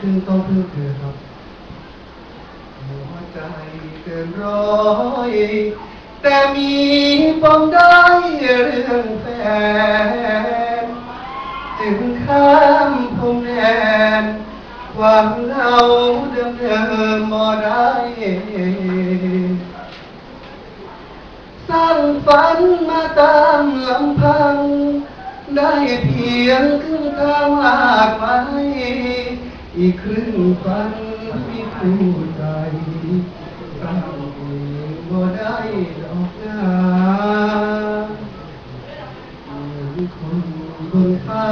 พึ่งต้องพึ่งเธอครับ หัวใจเกินร้อย แต่มีปมได้เรื่องแฟน จึงข้ามพรมแดนความเหงาเดิมเดิมๆบ่ได้สร้างฝันมาตามลำพัง ได้เพียงครึ่งทางมากมาย อีกครึ่งฝันมีผู้ใจสร้างเองบ่ได้ดอกนาเหมือนคนบนฟ้า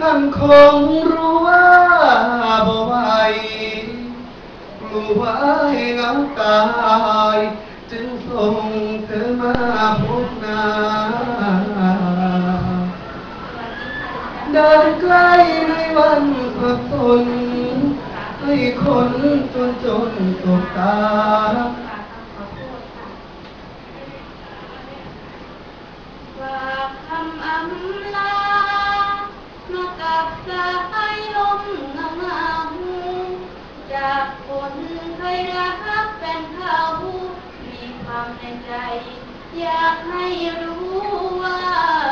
ท่านคงรู้ว่าบ่ไหวกลัวให้เหงาตาย จึงส่งเธอมาพบหนา เดินใกล้ในวันสับสนให้คนจนจนตกตา ฝากคำอำลา มากับสายลมเงาเงาจากคนเคยรักเป็นเขามีความในใจ อยากให้รู้ว่า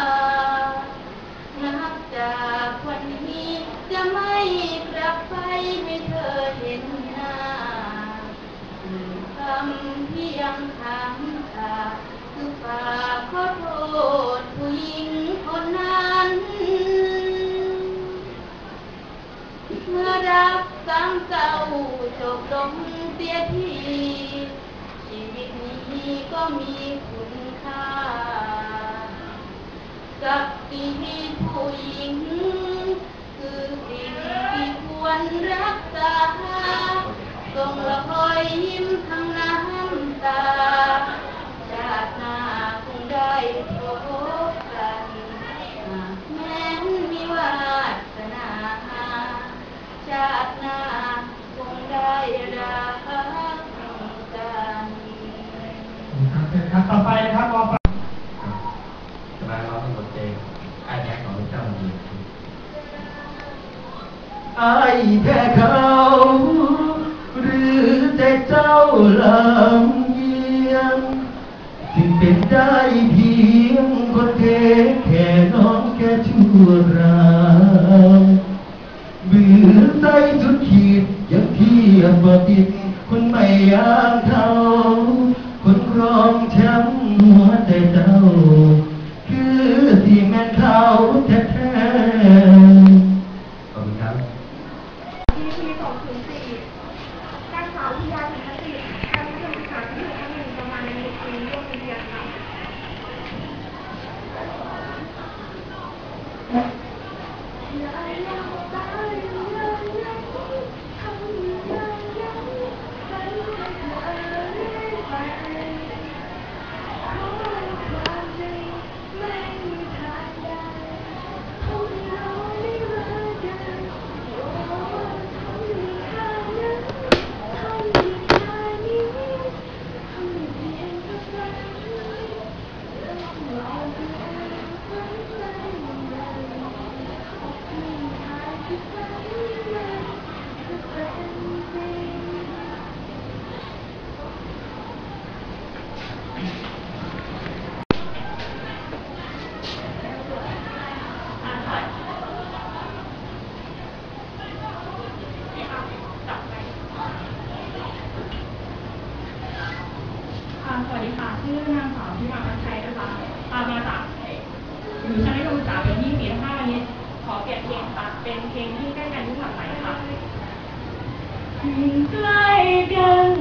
ามเจ้าจบลงเสียทีชีวิตนี้ก็มีคุณค่า สักทีผู้หญิง คือสิ่งที่ควรรักษาส่งรอยยิ้มทั้งน้ำตาชาติหน้าคงได้พบกันหากแม้นมีวาสนาชาติหน้า คงได้รักกันครับต่อไปนะครับอฟังจะมาร้องบทเพลงอ้แม็กของพระเจ้ามันดีไอ้แพ้เขาหรือใจเจ้าลำเยียงถึงเป็นได้เพียงคนเทแค่น้องแค่ชั่วรา วัสดีค่ะ ชื่อนางสาวพิมาพัชชัยนะคะอามาจากอยู่ชั้นมัธยมศึกษาปีที่สี่ห้าวันนี้ ขอเปลี่ยนเพลงค่ะ เป็นเพลงที่ใกล้กันที่ผ่านไปค่ะใกล้กัน